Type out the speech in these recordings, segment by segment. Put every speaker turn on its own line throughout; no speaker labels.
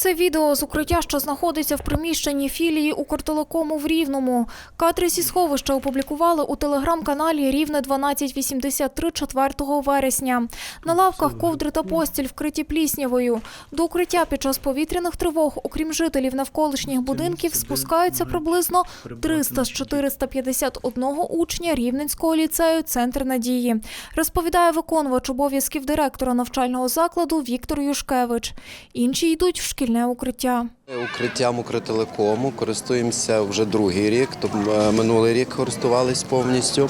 Це відео з укриття, що знаходиться в приміщенні філії Укртелекому в Рівному. Кадри зі сховища опублікували у телеграм-каналі Рівне 1283 4 вересня. На лавках ковдри та постіль вкриті пліснявою. До укриття під час повітряних тривог, окрім жителів навколишніх будинків, спускаються приблизно 300 з 451 учня Рівненського ліцею «Центр надії», розповідає виконувач обов'язків директора навчального закладу Віктор Юшкевич. Інші йдуть в шкільне укриття.
Укриттям Укртелекому користуємося вже другий рік, тобто минулий рік користувались повністю.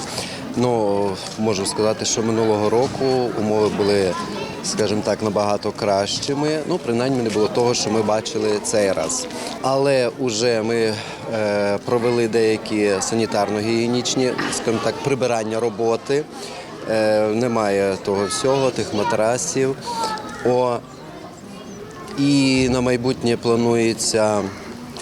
Ну, можу сказати, що минулого року умови були, скажімо так, набагато кращими. Ну, принаймні не було того, що ми бачили цей раз. Але вже ми е, провели деякі санітарно-гігієнічні, скажімо так, прибирання роботи. Е, немає того всього, тих матрасів. О, і на майбутнє планується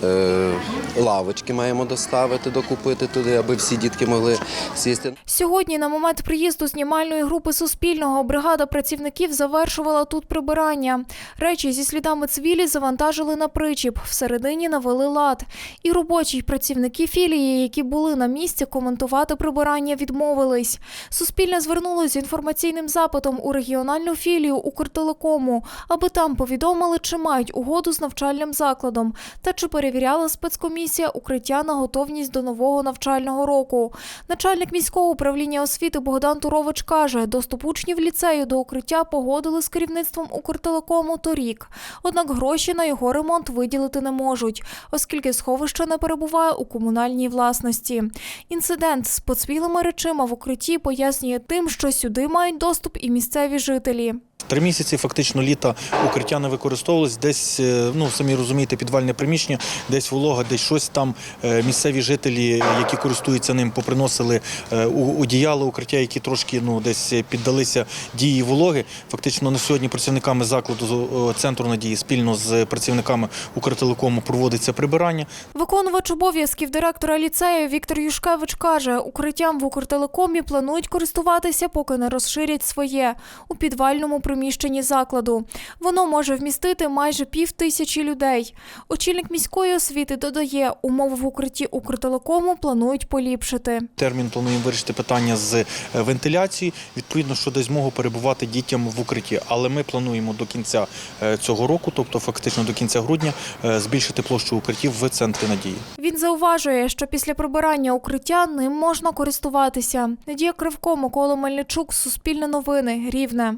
е, лавочки маємо доставити, докупити туди, аби всі дітки могли сісти.
Сьогодні, на момент приїзду знімальної групи Суспільного, бригада працівників завершувала тут прибирання. Речі зі слідами цвілі завантажили на причіп. Всередині навели лад. І робочі й працівники філії, які були на місці, коментувати прибирання відмовились. Суспільне звернулося з інформаційним запитом у регіональну філію Укртелекому, аби там повідомили, чи мають угоду з навчальним закладом та чи перевіряла спецкомісія укриття на готовність до нового навчального року. Начальник міського управління освіти Богдан Турович каже, доступ учнів ліцею до укриття погодили з керівництвом Укртелекому торік. Однак гроші на його ремонт виділити не можуть, оскільки сховище не перебуває у комунальній власності. Інцидент з поцвілими речима в укритті пояснює тим, що сюди мають доступ і місцеві жителі.
Три місяці фактично літа укриття не використовувалось. Десь, е, ну самі розумієте, підвальне приміщення, десь волога, десь щось там. Е, Місцеві жителі, які користуються ним, поприносили е, одіяло укриття, які трошки ну десь піддалися дії вологи. Фактично на сьогодні працівниками закладу е, центру надії спільно з працівниками Укртелекому проводиться прибирання.
Виконувач обов'язків директора ліцею Віктор Юшкевич каже, укриттям в Укртелекомі планують користуватися, поки не розширять своє у підвальному приміщенні закладу. Воно може вмістити майже пів тисячі людей. Очільник міської освіти додає, умови в укритті Укртелекому планують поліпшити.
Термін плануємо вирішити питання з е, вентиляції, відповідно, що дасть змогу перебувати дітям в укритті. Але ми плануємо до кінця е, цього року, тобто фактично до кінця грудня, е, збільшити площу укриттів в центрі надії.
Він зауважує, що після прибирання укриття ним можна користуватися. Надія Кривко, Микола Мельничук, Суспільне новини, Рівне.